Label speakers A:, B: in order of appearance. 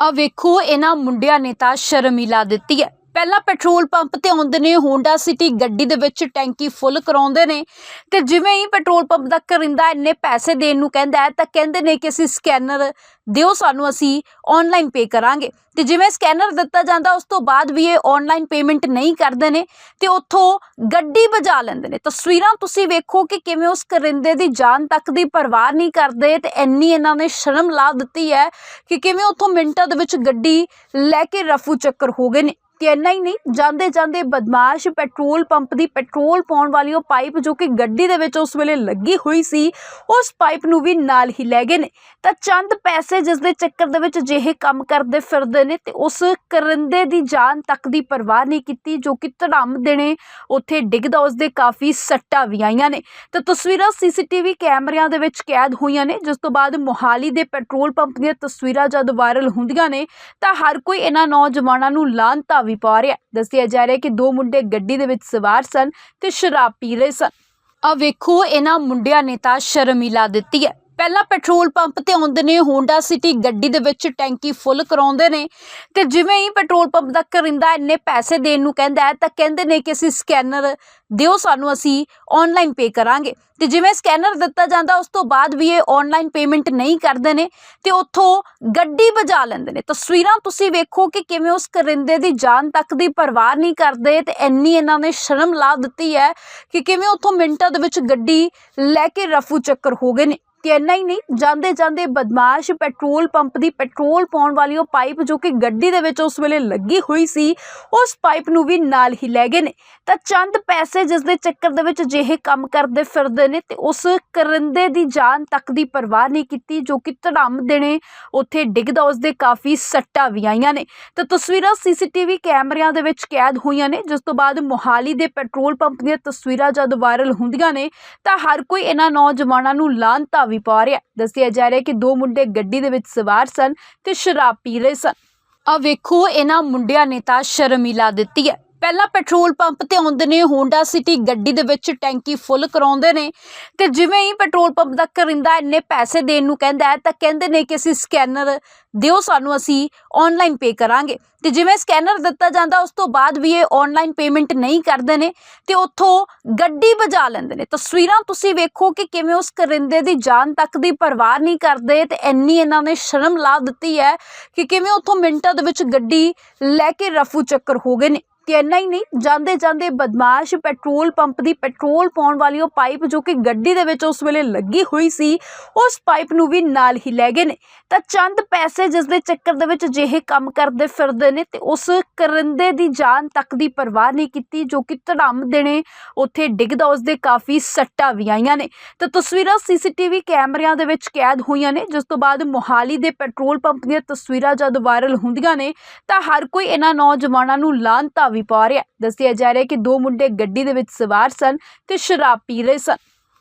A: ਆ ਵੇਖੋ ਇਹਨਾਂ ਮੁੰਡਿਆਂ ਨੇ ਤਾਂ ਸ਼ਰਮ ਲਾ ਦਿੱਤੀ ਹੈ। ਪਹਿਲਾਂ ਪੈਟਰੋਲ ਪੰਪ ਤੇ ਆਉਂਦੇ ਨੇ ਹੋਂਡਾ ਸਿਟੀ ਗੱਡੀ ਦੇ ਵਿੱਚ ਟੈਂਕੀ ਫੁੱਲ ਕਰਾਉਂਦੇ ਨੇ ਤੇ ਜਿਵੇਂ ਹੀ ਪੈਟਰੋਲ ਪੰਪ ਦਾ ਕਰਿੰਦਾ ਇੰਨੇ ਪੈਸੇ ਦੇਣ ਨੂੰ ਕਹਿੰਦਾ ਹੈ, ਤਾਂ ਕਹਿੰਦੇ ਨੇ ਕਿ ਅਸੀਂ ਸਕੈਨਰ ਦਿਓ ਸਾਨੂੰ, ਅਸੀਂ ਆਨਲਾਈਨ ਪੇ ਕਰਾਂਗੇ। ਤੇ ਜਿਵੇਂ ਸਕੈਨਰ ਦਿੱਤਾ ਜਾਂਦਾ, ਉਸ ਤੋਂ ਬਾਅਦ ਵੀ ਇਹ ਆਨਲਾਈਨ ਪੇਮੈਂਟ ਨਹੀਂ ਕਰਦੇ ਨੇ ਤੇ ਉੱਥੋਂ ਗੱਡੀ ਵਜਾ ਲੈਂਦੇ ਨੇ। ਤਸਵੀਰਾਂ ਤੁਸੀਂ ਵੇਖੋ ਕਿ ਕਿਵੇਂ ਉਸ ਕਰਿੰਦੇ ਦੀ ਜਾਨ ਤੱਕ ਦੀ ਪਰਵਾਹ ਨਹੀਂ ਕਰਦੇ ਤੇ ਇੰਨੀ ਇਹਨਾਂ ਨੇ ਸ਼ਰਮ ਲਾ ਦਿੱਤੀ ਹੈ ਕਿ ਕਿਵੇਂ ਉੱਥੋਂ ਮਿੰਟਾਂ ਦੇ ਵਿੱਚ ਗੱਡੀ ਲੈ ਕੇ ਰਫੂ ਚੱਕਰ ਹੋ ਗਏ ਨੇ। ਤੇ ਇੰਨਾ ਹੀ ਨਹੀਂ, ਜਾਂਦੇ ਜਾਂਦੇ ਬਦਮਾਸ਼ ਪੈਟਰੋਲ ਪੰਪ ਦੀ ਪੈਟਰੋਲ ਪਾਉਣ ਵਾਲੀ ਉਹ ਪਾਈਪ ਜੋ ਕਿ ਗੱਡੀ ਦੇ ਵਿੱਚ ਉਸ ਵੇਲੇ ਲੱਗੀ ਹੋਈ ਸੀ, ਉਸ ਪਾਈਪ ਨੂੰ ਵੀ ਨਾਲ ਹੀ ਲੈ ਗਏ ਨੇ। ਤਾਂ ਚੰਦ ਪੈਸੇ ਜਿਸ ਦੇ ਚੱਕਰ ਦੇ ਵਿੱਚ ਜਿਹੇ ਕੰਮ ਕਰਦੇ ਫਿਰਦੇ ਨੇ ਤੇ ਉਸ ਕਰਿੰਦੇ ਦੀ ਜਾਨ ਤੱਕ ਦੀ ਪਰਵਾਹ ਨਹੀਂ ਕੀਤੀ ਜੋ ਕਿ ਧੜਮ ਦੇਣੇ ਉੱਥੇ ਡਿੱਗਦਾ ਉਸ ਦੇ ਕਾਫੀ ਸੱਟਾਂ ਵੀ ਆਈਆਂ ਨੇ। ਤਾਂ ਤਸਵੀਰਾਂ ਸੀਸੀਟੀਵੀ ਕੈਮਰਿਆਂ ਦੇ ਵਿੱਚ ਕੈਦ ਹੋਈਆਂ ਨੇ, ਜਿਸ ਤੋਂ ਬਾਅਦ ਮੋਹਾਲੀ ਦੇ ਪੈਟਰੋਲ ਪੰਪ ਦੀਆਂ ਤਸਵੀਰਾਂ ਜਦ ਵਾਇਰਲ ਹੁੰਦੀਆਂ ਨੇ, ਤਾਂ ਹਰ ਕੋਈ ਇਹਨਾਂ ਨੌਜਵਾਨਾਂ ਨੂੰ ਲਾਂਤਾ ਵੀ ਪਾ ਰਿਹਾ ਦੱਸਿਆ ਜਾ ਰਿਹਾ ਕਿ ਦੋ ਮੁੰਡੇ ਗੱਡੀ ਦੇ ਵਿੱਚ ਸਵਾਰ ਸਨ ਤੇ ਸ਼ਰਾਬ ਪੀ ਰਹੇ ਸਨ। ਆ ਵੇਖੋ, ਇਹਨਾਂ ਮੁੰਡਿਆਂ ਨੇ ਤਾਂ ਸ਼ਰਮ ਲਾ ਦਿੱਤੀ ਹੈ। ਪਹਿਲਾਂ ਪੈਟਰੋਲ ਪੰਪ ਤੇ ਆਉਂਦੇ ਨੇ ਹੋਂਡਾ ਸਿਟੀ ਗੱਡੀ ਦੇ ਵਿੱਚ ਟੈਂਕੀ ਫੁੱਲ ਕਰਾਉਂਦੇ ਨੇ ਤੇ ਜਿਵੇਂ ਹੀ ਪੈਟਰੋਲ ਪੰਪ ਦਾ ਕਰਿੰਦਾ ਇੰਨੇ ਪੈਸੇ ਦੇਣ ਨੂੰ ਕਹਿੰਦਾ ਹੈ, ਤਾਂ ਕਹਿੰਦੇ ਨੇ ਕਿ ਅਸੀਂ ਸਕੈਨਰ ਦਿਓ ਸਾਨੂੰ, ਅਸੀਂ ਆਨਲਾਈਨ ਪੇ ਕਰਾਂਗੇ। ਤੇ ਜਿਵੇਂ ਸਕੈਨਰ ਦਿੱਤਾ ਜਾਂਦਾ, ਉਸ ਤੋਂ ਬਾਅਦ ਵੀ ਇਹ ਆਨਲਾਈਨ ਪੇਮੈਂਟ ਨਹੀਂ ਕਰਦੇ ਨੇ ਤੇ ਉੱਥੋਂ ਗੱਡੀ ਵਜਾ ਲੈਂਦੇ ਨੇ। ਤਸਵੀਰਾਂ ਤੁਸੀਂ ਵੇਖੋ ਕਿ ਕਿਵੇਂ ਉਸ ਕਰਿੰਦੇ ਦੀ ਜਾਨ ਤੱਕ ਦੀ ਪਰਵਾਹ ਨਹੀਂ ਕਰਦੇ ਤੇ ਇੰਨੀ ਇਹਨਾਂ ਨੇ ਸ਼ਰਮ ਲਾ ਦਿੱਤੀ ਹੈ ਕਿ ਕਿਵੇਂ ਉੱਥੋਂ ਮਿੰਟਾਂ ਦੇ ਵਿੱਚ ਗੱਡੀ ਲੈ ਕੇ ਰਫੂ ਚੱਕਰ ਹੋ ਗਏ ਨੇ। ਕਿ ਇੰਨਾ ਹੀ ਨਹੀਂ ਜਾਂਦੇ ਜਾਂਦੇ ਬਦਮਾਸ਼ ਪੈਟਰੋਲ ਪੰਪ ਦੀ ਪੈਟਰੋਲ ਪਾਉਣ ਵਾਲੀ ਉਹ ਪਾਈਪ ਜੋ ਕਿ ਗੱਡੀ ਦੇ ਵਿੱਚ ਉਸ ਵੇਲੇ ਲੱਗੀ ਹੋਈ ਸੀ, ਉਸ ਪਾਈਪ ਨੂੰ ਵੀ ਨਾਲ ਹੀ ਲੈ ਗਏ ਨੇ। ਤਾਂ ਚੰਦ ਪੈਸੇ ਜਿਸ ਦੇ ਚੱਕਰ ਦੇ ਵਿੱਚ ਜਿਹੇ ਕੰਮ ਕਰਦੇ ਫਿਰਦੇ ਨੇ ਤੇ ਉਸ ਕਰਿੰਦੇ ਦੀ ਜਾਨ ਤੱਕ ਦੀ ਪਰਵਾਹ ਨਹੀਂ ਕੀਤੀ, ਜੋ ਕਿ ਧੜਮ ਦੇਣੇ ਉੱਥੇ ਡਿੱਗਦਾ, ਉਸ ਦੇ ਕਾਫੀ ਸੱਟਾਂ ਵੀ ਆਈਆਂ ਨੇ। ਤਾਂ ਤਸਵੀਰਾਂ ਸੀਸੀਟੀਵੀ ਕੈਮਰਿਆਂ ਦੇ ਵਿੱਚ ਕੈਦ ਹੋਈਆਂ ਨੇ, ਜਿਸ ਤੋਂ ਬਾਅਦ ਮੋਹਾਲੀ ਦੇ ਪੈਟਰੋਲ ਪੰਪ ਦੀਆਂ ਤਸਵੀਰਾਂ ਜਦ ਵਾਇਰਲ ਹੁੰਦੀਆਂ ਨੇ, ਤਾਂ ਹਰ ਕੋਈ ਇਹਨਾਂ ਨੌਜਵਾਨਾਂ ਨੂੰ ਲਾਂਤਾ ਵੀ ਪਾ ਰਿਹਾ ਦੱਸਿਆ ਜਾ ਰਿਹਾ ਕਿ ਦੋ ਮੁੰਡੇ ਗੱਡੀ ਦੇ ਵਿੱਚ ਸਵਾਰ ਸਨ ਤੇ ਸ਼ਰਾਬ ਪੀ ਰਹੇ ਸਨ। ਆ ਵੇਖੋ, ਇਹਨਾਂ ਮੁੰਡਿਆਂ ਨੇ ਤਾਂ ਸ਼ਰਮ ਦਿੱਤੀ ਹੈ। ਪਹਿਲਾਂ ਪੈਟਰੋਲ ਪੰਪ ਤੇ ਆਉਂਦੇ ਨੇ ਹੋਂਡਾ ਸਿਟੀ ਗੱਡੀ ਦੇ ਵਿੱਚ ਟੈਂਕੀ ਫੁੱਲ ਕਰਾਉਂਦੇ ਨੇ। ਤੇ ਜਿਵੇਂ ਹੀ ਪੈਟਰੋਲ ਪੰਪ ਦਾ ਕਰਿੰਦਾ ਇੰਨੇ ਪੈਸੇ ਦੇਣ ਨੂੰ ਕਹਿੰਦਾ ਤਾਂ ਕਹਿੰਦੇ ਨੇ ਕਿ ਅਸੀਂ ਸਕੈਨਰ ਦਿਓ ਸਾਨੂੰ, ਅਸੀਂ ਆਨਲਾਈਨ ਪੇ ਕਰਾਂਗੇ। ਤੇ ਜਿਵੇਂ ਸਕੈਨਰ ਦਿੱਤਾ ਜਾਂਦਾ, ਉਸ ਤੋਂ ਬਾਅਦ ਵੀ ਇਹ ਆਨਲਾਈਨ ਪੇਮੈਂਟ ਨਹੀਂ ਕਰਦੇ ਨੇ, ਤੇ ਉੱਥੋਂ ਗੱਡੀ ਵਜਾ ਲੈਂਦੇ ਨੇ। ਤਸਵੀਰਾਂ ਤੁਸੀਂ ਵੇਖੋ ਕਿ ਕਿਵੇਂ ਉਸ ਕਰਿੰਦੇ ਦੀ ਜਾਨ ਤੱਕ ਦੀ ਪਰਵਾਹ ਨਹੀਂ ਕਰਦੇ, ਤੇ ਇੰਨੀ ਇਹਨਾਂ ਨੇ ਸ਼ਰਮ ਲਾ ਦਿੱਤੀ ਹੈ ਕਿ ਕਿਵੇਂ ਉੱਥੋਂ ਮਿੰਟਾਂ ਦੇ ਵਿੱਚ ਗੱਡੀ ਲੈ ਕੇ ਰਫੂ ਚੱਕਰ ਹੋ ਗਏ ਨੇ। ਤੇ ਇੰਨਾ ਹੀ ਨਹੀਂ, ਜਾਂਦੇ ਜਾਂਦੇ ਬਦਮਾਸ਼ ਪੈਟਰੋਲ ਪੰਪ ਦੀ ਪੈਟਰੋਲ ਪਾਉਣ ਵਾਲੀ ਉਹ ਪਾਈਪ ਜੋ ਕਿ ਗੱਡੀ ਦੇ ਵਿੱਚ ਉਸ ਵੇਲੇ ਲੱਗੀ ਹੋਈ ਸੀ, ਉਸ ਪਾਈਪ ਨੂੰ ਵੀ ਨਾਲ ਹੀ ਲੈ ਗਏ ਨੇ। ਤਾਂ ਚੰਦ ਪੈਸੇ ਜਿਸ ਦੇ ਚੱਕਰ ਦੇ ਵਿੱਚ ਜਿਹੇ ਕੰਮ ਕਰਦੇ ਫਿਰਦੇ ਨੇ ਤੇ ਉਸ ਕਰਿੰਦੇ ਦੀ ਜਾਨ ਤੱਕ ਦੀ ਪਰਵਾਹ ਨਹੀਂ ਕੀਤੀ, ਜੋ ਕਿ ਧੜਮ ਦੇਣੇ ਉੱਥੇ ਡਿੱਗਦਾ, ਉਸ ਦੇ ਕਾਫੀ ਸੱਟਾਂ ਵੀ ਆਈਆਂ ਨੇ। ਤਾਂ ਤਸਵੀਰਾਂ ਸੀਸੀਟੀਵੀ ਕੈਮਰਿਆਂ ਦੇ ਵਿੱਚ ਕੈਦ ਹੋਈਆਂ ਨੇ, ਜਿਸ ਤੋਂ ਬਾਅਦ ਮੋਹਾਲੀ ਦੇ ਪੈਟਰੋਲ ਪੰਪ ਦੀਆਂ ਤਸਵੀਰਾਂ ਜਦ ਵਾਇਰਲ ਹੁੰਦੀਆਂ ਨੇ, ਤਾਂ ਹਰ ਕੋਈ ਇਹਨਾਂ ਨੌਜਵਾਨਾਂ ਨੂੰ ਲਾਂਤਾ ਵੀ ਪਾ ਰਿਹਾ ਦੱਸਿਆ ਜਾ ਰਿਹਾ ਕਿ ਦੋ ਮੁੰਡੇ ਗੱਡੀ ਦੇ ਵਿੱਚ ਸਵਾਰ ਸਨ ਤੇ ਸ਼ਰਾਬ ਪੀ ਰਹੇ ਸਨ।